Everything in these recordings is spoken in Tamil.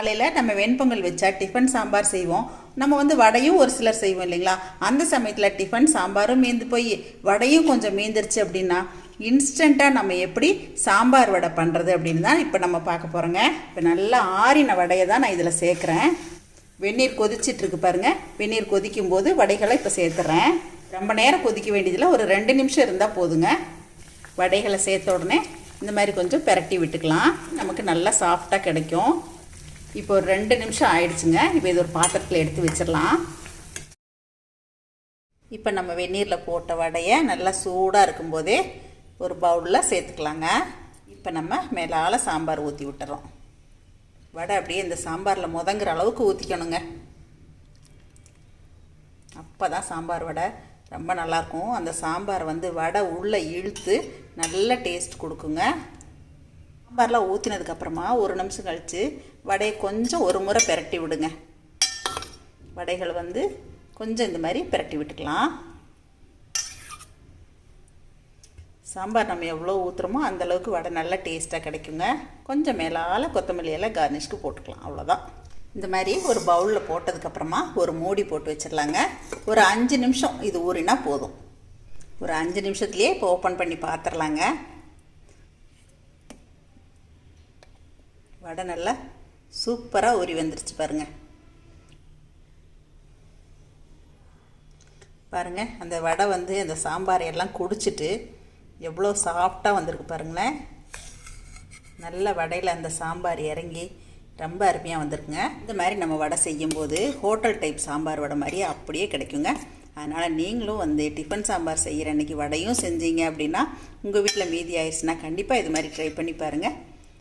காலையில் நம்ம வெண்பொங்கல் வச்சா டிஃபன் சாம்பார் செய்வோம். நம்ம வந்து வடையும் ஒரு சிலர் செய்வோம் இல்லைங்களா? அந்த சமயத்தில் டிஃபன் சாம்பாரும் மீந்து போய் வடையும் கொஞ்சம் மீந்துருச்சு அப்படின்னா இன்ஸ்டண்ட்டாக நம்ம எப்படி சாம்பார் வடை பண்ணுறது அப்படின்னு தான் இப்போ நம்ம பார்க்க போகிறோங்க இப்போ நல்லா ஆறின வடையை தான் நான் இதில் சேர்க்குறேன். வெந்நீர் கொதிச்சிட்ருக்கு பாருங்கள் வெந்நீர் கொதிக்கும் போது வடைகளை இப்போ சேர்த்துறேன். ரொம்ப நேரம் கொதிக்க வேண்டியதில் ஒரு ரெண்டு நிமிஷம் இருந்தால் போதுங்க. வடைகளை சேர்த்த உடனே இந்த மாதிரி கொஞ்சம் பெரட்டி விட்டுக்கலாம். நமக்கு நல்லா சாஃப்டாக கிடைக்கும். இப்போ ஒரு ரெண்டு நிமிஷம் ஆயிடுச்சுங்க. இப்போ இது ஒரு பாத்திரத்தில் எடுத்து வச்சிடலாம். இப்போ நம்ம வெந்நீரில் போட்ட வடையை நல்லா சூடாக இருக்கும்போதே ஒரு பவுலில் சேர்த்துக்கலாங்க. இப்போ நம்ம மேலால் சாம்பார் ஊற்றி விட்டுறோம். வடை அப்படியே இந்த சாம்பாரில் முதங்குற அளவுக்கு ஊற்றிக்கணுங்க அப்போ தான் சாம்பார் வடை ரொம்ப நல்லாயிருக்கும் அந்த சாம்பார் வந்து வடை உள்ளே இழுத்து நல்ல டேஸ்ட் கொடுக்குங்க. சாம்பாரில் ஊற்றினதுக்கப்புறமா ஒரு நிமிஷம் கழித்து வடையை கொஞ்சம் ஒரு முறை பெரட்டி விடுங்க. வடைகள் வந்து கொஞ்சம் இந்த மாதிரி பெரட்டி விட்டுக்கலாம். சாம்பார் நம்ம எவ்வளோ ஊற்றுறோமோ அந்தளவுக்கு வடை நல்லா டேஸ்ட்டாக கிடைக்குங்க. கொஞ்சம் மேலால் கொத்தமல்லி எல்லாம் கார்னிஷ்க்கு போட்டுக்கலாம். அவ்வளோதான் இந்த மாதிரி ஒரு பவுலில் போட்டதுக்கப்புறமா ஒரு மூடி போட்டு வச்சிடலாங்க. ஒரு அஞ்சு நிமிஷம் இது ஊறினா போதும். ஒரு அஞ்சு நிமிஷத்துலேயே இப்போ ஓப்பன் பண்ணி பார்த்துடலாங்க வடை நல்லா சூப்பராக ஊறி வந்துருச்சு பாருங்கள் பாருங்கள் அந்த வடை வந்து அந்த சாம்பார் எல்லாம் குடிச்சிட்டு எவ்வளோ சாஃப்டாக வந்திருக்கு பாருங்களேன். நல்ல வடையில் அந்த சாம்பார் இறங்கி ரொம்ப அருமையாக வந்திருக்குங்க. இந்த மாதிரி நம்ம வடை செய்யும்போது ஹோட்டல் டைப் சாம்பார் வடை மாதிரி அப்படியே கிடைக்குங்க. அதனால் நீங்களும் வந்து டிஃபன் சாம்பார் செய்கிற அன்றைக்கி வடையும் செஞ்சீங்க அப்படின்னா உங்கள் வீட்டில் மீதி ஆயிடுச்சுன்னா கண்டிப்பாக இது மாதிரி ட்ரை பண்ணி பாருங்கள்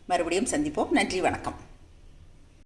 மறுபடியும் சந்திப்போம். நன்றி வணக்கம்.